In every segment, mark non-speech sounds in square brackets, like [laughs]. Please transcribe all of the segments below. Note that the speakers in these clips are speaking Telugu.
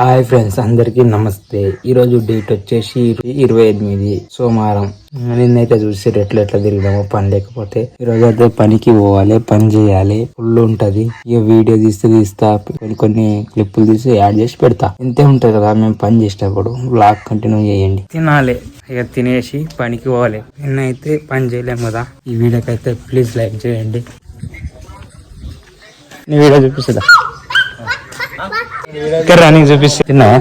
హాయ్ ఫ్రెండ్స్ అందరికీ నమస్తే. ఈ రోజు డేట్ వచ్చేసి ఇరవై ఎనిమిది సోమవారం. నిన్నైతే చూసారు ఎట్లా ఎట్లా తిరిగినామో పని లేకపోతే ఈ రోజు అయితే పనికి పోవాలి పని చేయాలి. ఫుల్ ఉంటది. ఇక వీడియో తీస్తే తీస్తా కొన్ని కొన్ని క్లిప్పులు తీసి యాడ్ చేసి పెడతా. ఇంతే ఉంటది కదా మేము పని చేసేటప్పుడు బ్లాగ్ కంటిన్యూ చేయండి. తినాలి. ఇక తినేసి పనికి పోవాలి. నిన్నైతే పని చేయలేము కదా. ఈ వీడియోకి అయితే ప్లీజ్ లైక్ చేయండి. నీ వీడియో చూపిస్తుందా? ఇక్కడ రన్నింగ్ చూపిస్తే. తిన్నావా?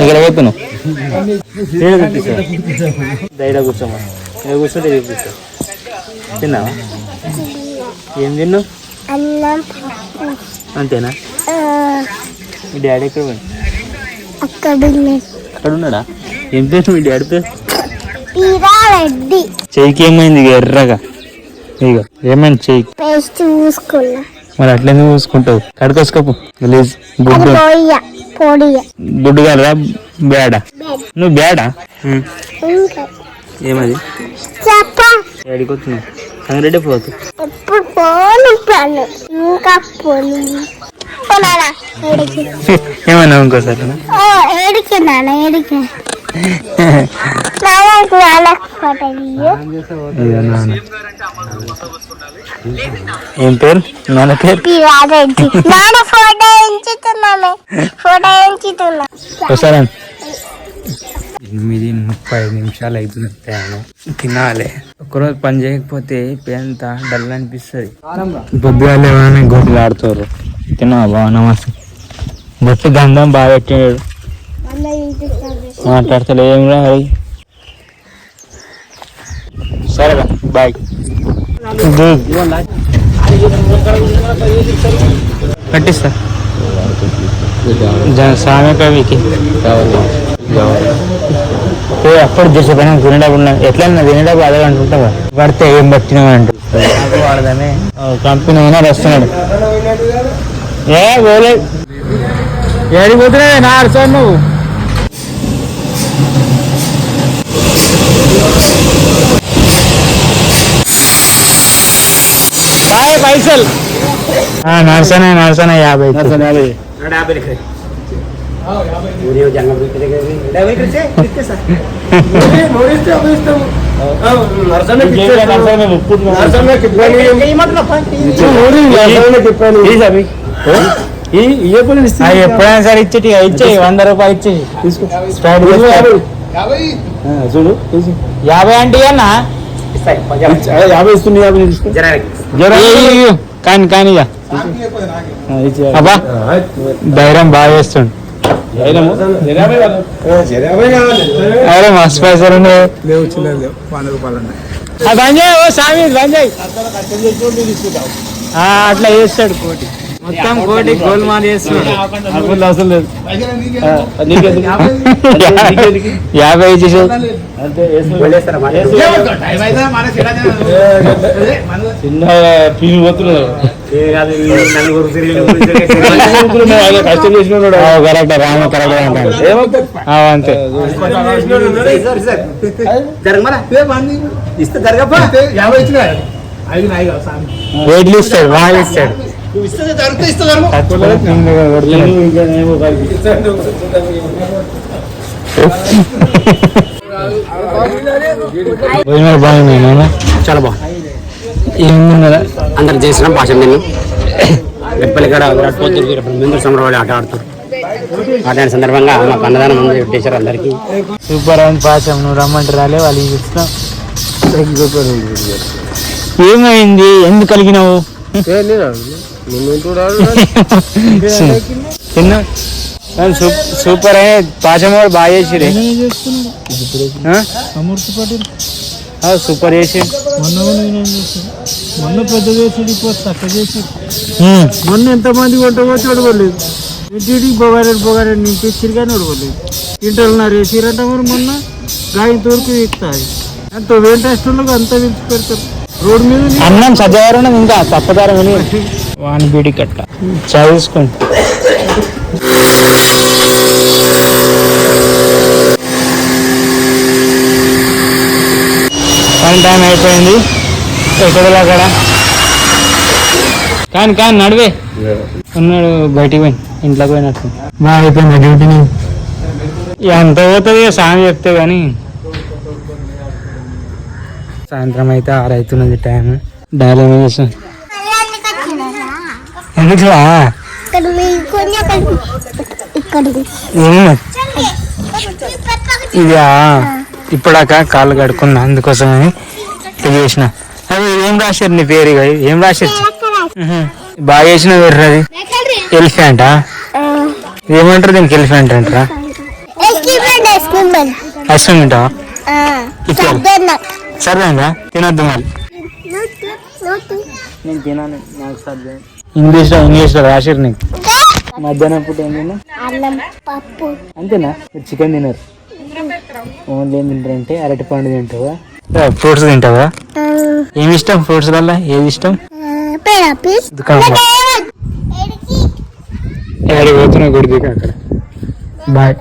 ఇక్కడ ఇక్కడ చూపిస్తా. ధైర్య కూర్చోమా ఇక్కడ కూర్చుంటే చూపిస్తా. తిన్నావా? ఏం తిన్నావు? అంతేనా? మీ డాడీ ఎక్కడ పోయి అక్కడ ఉన్నాడా. ఏం పేరు మీ డాడీ పేరు? చెయ్యికి ఏమైంది? ఎర్రగా. ఇక ఏమైంది చెయ్యి పేస్ట్ మరి అట్లనే చూసుకుంటావు. కడుకోసుకోపు అది గుడ్డు గుడ్డు కలరా బ్యాడా. నువ్వు బ్యాడా? ఇంకా. ఏమది? వచ్చింది. సంగారెడ్డి పోతు. [laughs] ఏమన్నా ఇంకోసారి [laughs] ఏం పేరు? నాన్న పేరు? ఒకసారి ఎనిమిది ముప్పై నిమిషాలు అవుతుంది ప్రయాణం తినాలి. ఒక్కరోజు పని చేయకపోతే ఎంత డల్ అనిపిస్తుంది. పొద్దుగాలు ఏమైనా గొడ్లు ఆడుతారు తిన్నా బాగా నమస్తే. బొట్టు గంధం బాగా పెట్టాడు మాట్లాడతాడు ఏం రా హరి. సరేరా బాయ్ కట్టిస్తా సామె కవికి. అప్పుడు చేసే పని తినేటప్పుడు ఎట్లా తినేటప్పుడు అదే అంటుంటావా? పడితే ఏం పట్టినావు అంటూ వాడదామే కంపెనీ అయినా వస్తున్నాడు. ఏ పోలే. ఏడికి పోతున్నావే? నా అర్థం నువ్వు బాయ్ పైసలు నర్సనే నర్సనే యాభై ఎప్పుడైనా సరే ఇచ్చేటి ఇచ్చే వంద రూపాయలు ఇచ్చే స్టార్ట్ చూడు. యాభై అంటే అన్న యాభై. ఇస్తుంది యాభై కానీ కానీ ఇక. అబ్బా ధైర్యం బాగా మస్తు పైసలు ఉన్నాయి. చేయి, ఓ అట్లా చేస్తాడు కోటి. మొత్తం కోటి గోల్మాల్ చేస్తున్నాడు. అసలు లేదు. [laughs] యాభై చిన్న పీలు [laughs] కష్టం కరెక్ట్ రామ కరెక్ట్ అంతే. యాభై ఇచ్చిన ఐదు బాగా ఇస్తాడు. నువ్వు ఇస్తే జరిగితే ఇస్తా జరుగు. ఇంకా ఏమో కాదు. భోజనాలు బాగున్నాయి నాన్న. చాలా బాగుంది. అందరు చేసిన భాష నేను వెప్పలికాడ విరాట్ కోహ్లీ బిందు సమరవాడి ఆట ఆడుతారు. ఆట ఆడిన సందర్భంగా మాకు అన్నదానం ఉంది పెట్టేశారు అందరికీ. సూపర్ అని పాశం నువ్వు రమ్మంటే రాలే వాళ్ళు ఇస్తున్నాం ఏమైంది? ఎందుకు కలిగినావు? [laughs] తిన్నా. కానీ సూపర్ పాశం కూడా బాగా చేసిరే సూపర్ చేసి మొన్న పెద్ద ఇప్పుడు తక్కువ చేసి. మొన్న ఎంతమంది వంట వచ్చి ఒడవలేదు ఇంటికి బొగారెడ్డి బొగారెడ్డి నుంచి తిరిగానే ఒడవలేదు ఇంటర్నర్ వేసిరంట మరి మొన్న. గాయం తోరుకు ఎక్కుతాయి అంత వెంటేస్టర్లకు అంతా పిలిచి పెడతారు. అన్నం సజ్జారం ఇంకా తప్పదారం అని వాని బీడి కట్ట. చదువుకోండి పని టైం అయిపోయింది. ఎక్కడ అక్కడ? కానీ కానీ నడివే. ఉన్నాడు బయటికి పోయి ఇంట్లోకి పోయినట్టు. బాగా అయిపోయింది డ్యూటీని. ఎంత పోతుంది? సాయం చెప్తే కానీ సాయంత్రం అయితే ఆరు అవుతున్నది టైం. డైలీ చేసాం ఎందుకులా ఇక్కడ మీ కొంచెం ఇక్కడ ఏమో. ఇదా ఇప్పుడాక కాళ్ళు కడుక్కున్నా అందుకోసమని ఇది చేసిన. అదే ఏం రాశారు నీ పేరు ఇక? ఏం రాశారు. బాగా చేసిన పేరు అది? ఎలిఫెంటా? ఏమంటారు దీనికి ఎలిఫెంట్ అంటారా? ఐస్క్రీమ్ తింటావా? ఇచ్చారు సర్దన్న సరేనా తినొద్దు మరి. నేను తినాను నాకు సర్దే. ఇంగ్లీష్లో ఇంగ్లీష్లో రాశారు నీకు. మధ్యాహ్నం పూట ఏం తిన్నా? పప్పు. అంతేనా? చికెన్ తినరు? ఓన్లీ ఏం తింటారంటే అరటి పండు తింటావా? ఫ్రూట్స్ తింటావా? ఏమి ఇష్టం ఫ్రూట్స్ వల్ల? ఏది ఇష్టం? ఎక్కడికి పోతున్నా గుడి దిగు అక్కడ. బాయ్.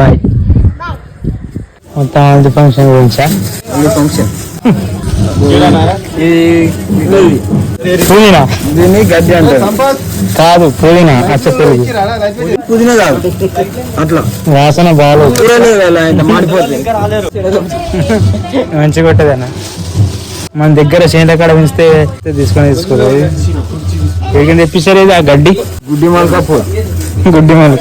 బాయ్. మొత్తం హల్దీ ఫంక్షన్ గురించా? ఫంక్షన్ పుదీనా? దీన్ని గడ్డి అంటారు. కాదు పుదీనా అచ్చ తెలుగు పుదీనా కాదు. అట్లా. వాసన బాగాలేదు. మాడిపోతుంది. మంచిగా కొట్టదన్న మన దగ్గర చేనుల కాడ పెంచితే తీసుకొని తీసుకోలేదు ఎక్కడ తెప్పిస్తారు ఇది ఆ గడ్డి? గుడ్డి మల్కాపూర్. గుడ్డి మళ్ళీ